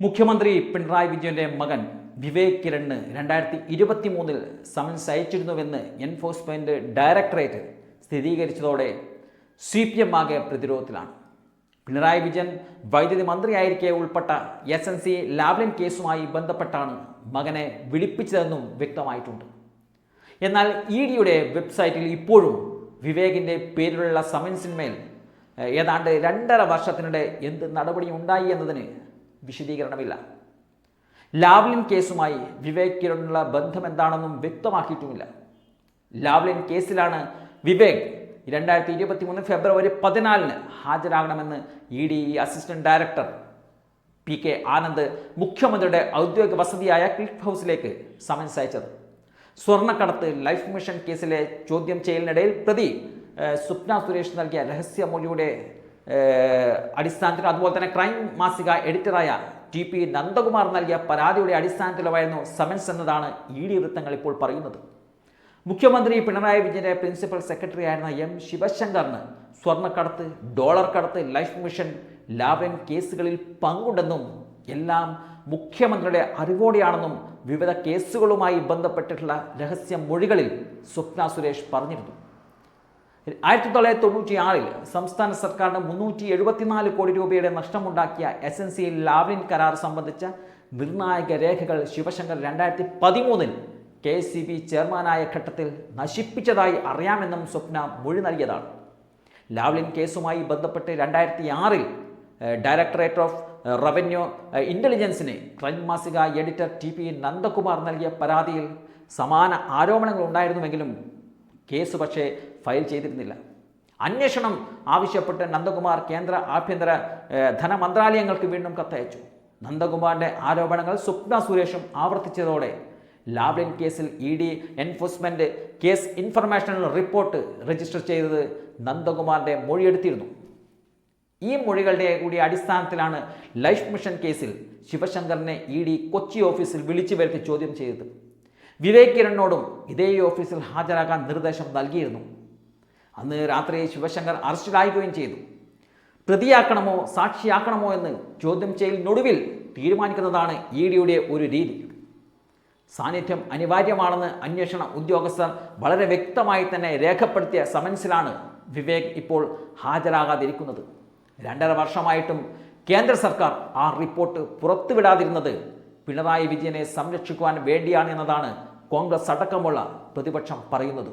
മുഖ്യമന്ത്രി പിണറായി വിജയന്റെ മകൻ വിവേക് കിരണിന് രണ്ടായിരത്തി ഇരുപത്തി മൂന്നിൽ സമൻസ് അയച്ചിരുന്നുവെന്ന് എൻഫോഴ്സ്മെന്റ് ഡയറക്ടറേറ്റ് സ്ഥിരീകരിച്ചതോടെ സി പി എം ആകെ പ്രതിരോധത്തിലാണ്. പിണറായി വിജയൻ വൈദ്യുതി മന്ത്രിയായിരിക്കെ ഉൾപ്പെട്ട എസ് എൻ സി ലാവ്ലിൻ കേസുമായി ബന്ധപ്പെട്ടാണ് മകനെ വിളിപ്പിച്ചതെന്നും വ്യക്തമായിട്ടുണ്ട്. എന്നാൽ ഇ ഡിയുടെ വെബ്സൈറ്റിൽ ഇപ്പോഴും വിവേകിന്റെ പേരിലുള്ള സമൻസിന്മേൽ ഏതാണ്ട് രണ്ടര വർഷത്തിനിടെ എന്ത് നടപടി ഉണ്ടായി എന്നതിന് വിശദീകരണമില്ല. ലാവ്ലിൻ കേസുമായി വിവേക് കിരണിനുള്ള ബന്ധം എന്താണെന്നും വ്യക്തമാക്കിയിട്ടുമില്ല. ലാവ്ലിൻ കേസിലാണ് വിവേക് രണ്ടായിരത്തി ഇരുപത്തി മൂന്ന് ഫെബ്രുവരി പതിനാലിന് ഹാജരാകണമെന്ന് E D assistant director P K Anand മുഖ്യമന്ത്രിയുടെ ഔദ്യോഗിക വസതിയായ ക്ലിഫ് ഹൗസിലേക്ക് സമൻസ് അയച്ചത്. സ്വർണക്കടത്ത് ലൈഫ് മിഷൻ കേസിലെ ചോദ്യം ചെയ്യലിനിടയിൽ പ്രതി സ്വപ്ന സുരേഷ് നൽകിയ രഹസ്യമൊഴിയുടെ അടിസ്ഥാനത്തിൽ അതുപോലെ തന്നെ ക്രൈം മാസിക എഡിറ്ററായ ടി പി നന്ദകുമാർ നൽകിയ പരാതിയുടെ അടിസ്ഥാനത്തിലുമായിരുന്നു സമൻസ് എന്നതാണ് ഇ ഡി വൃത്തങ്ങൾ ഇപ്പോൾ പറയുന്നത്. മുഖ്യമന്ത്രി പിണറായി വിജയന്റെ പ്രിൻസിപ്പൽ സെക്രട്ടറി ആയിരുന്ന എം ശിവശങ്കറിന് സ്വർണക്കടത്ത് ഡോളർ കടത്ത് ലൈഫ് മിഷൻ ലാവൻ കേസുകളിൽ പങ്കുണ്ടെന്നും എല്ലാം മുഖ്യമന്ത്രിയുടെ അറിവോടെയാണെന്നും വിവിധ കേസുകളുമായി ബന്ധപ്പെട്ടിട്ടുള്ള രഹസ്യ മൊഴികളിൽ സ്വപ്ന സുരേഷ് പറഞ്ഞിരുന്നു. ആയിരത്തി തൊള്ളായിരത്തി തൊണ്ണൂറ്റി ആറിൽ സംസ്ഥാന സർക്കാരിന് മുന്നൂറ്റി എഴുപത്തിനാല് കോടി രൂപയുടെ നഷ്ടമുണ്ടാക്കിയ എസ് എൻ സി ലാവ്ലിൻ കരാർ സംബന്ധിച്ച നിർണായക രേഖകൾ ശിവശങ്കർ രണ്ടായിരത്തി പതിമൂന്നിൽ കെ സി ബി ചെയർമാനായ ഘട്ടത്തിൽ നശിപ്പിച്ചതായി അറിയാമെന്നും സ്വപ്ന മൊഴി നൽകിയതാണ്. ലാവ്ലിൻ കേസുമായി ബന്ധപ്പെട്ട് രണ്ടായിരത്തി ആറിൽ ഡയറക്ടറേറ്റ് ഓഫ് റവന്യൂ ഇന്റലിജൻസിന് ക്രൈം മാസിക എഡിറ്റർ ടി പി നന്ദകുമാർ നൽകിയ പരാതിയിൽ സമാന ആരോപണങ്ങൾ ഉണ്ടായിരുന്നുവെങ്കിലും കേസ് പക്ഷേ ഫയൽ ചെയ്തിരുന്നില്ല. അന്വേഷണം ആവശ്യപ്പെട്ട് നന്ദകുമാർ കേന്ദ്ര ആഭ്യന്തര ധനമന്ത്രാലയങ്ങൾക്ക് വീണ്ടും കത്തയച്ചു. നന്ദകുമാറിന്റെ ആരോപണങ്ങൾ സ്വപ്ന സുരേഷും ആവർത്തിച്ചതോടെ ലാവ്ലിൻ കേസിൽ E D enforcement case informational report register ചെയ്തത് നന്ദകുമാറിന്റെ മൊഴിയെടുത്തിരുന്നു. ഈ മൊഴികളുടെ കൂടി അടിസ്ഥാനത്തിലാണ് ലൈഫ് മിഷൻ കേസിൽ ശിവശങ്കറിനെ ഇ ഡി കൊച്ചി ഓഫീസിൽ വിളിച്ചു വരുത്തി ചോദ്യം ചെയ്തത്. വിവേക് കിരണിനോടും ഇതേ ഓഫീസിൽ ഹാജരാകാൻ നിർദ്ദേശം നൽകിയിരുന്നു. അന്ന് രാത്രി ശിവശങ്കർ അറസ്റ്റിലാകുകയും ചെയ്തു. പ്രതിയാക്കണമോ സാക്ഷിയാക്കണമോ എന്ന് ചോദ്യം ചെയ്യലിനൊടുവിൽ തീരുമാനിക്കുന്നതാണ് ഇ ഡിയുടെ ഒരു രീതി. സാന്നിധ്യം അനിവാര്യമാണെന്ന് അന്വേഷണ ഉദ്യോഗസ്ഥർ വളരെ വ്യക്തമായി തന്നെ രേഖപ്പെടുത്തിയ സമൻസിലാണ് വിവേക് ഇപ്പോൾ ഹാജരാകാതിരിക്കുന്നത്. രണ്ടര വർഷമായിട്ടും കേന്ദ്ര സർക്കാർ ആ റിപ്പോർട്ട് പുറത്തുവിടാതിരുന്നത് പിണറായി വിജയനെ സംരക്ഷിക്കുവാൻ വേണ്ടിയാണ് എന്നതാണ് കോൺഗ്രസ് അടക്കമുള്ള പ്രതിപക്ഷം പറയുന്നത്.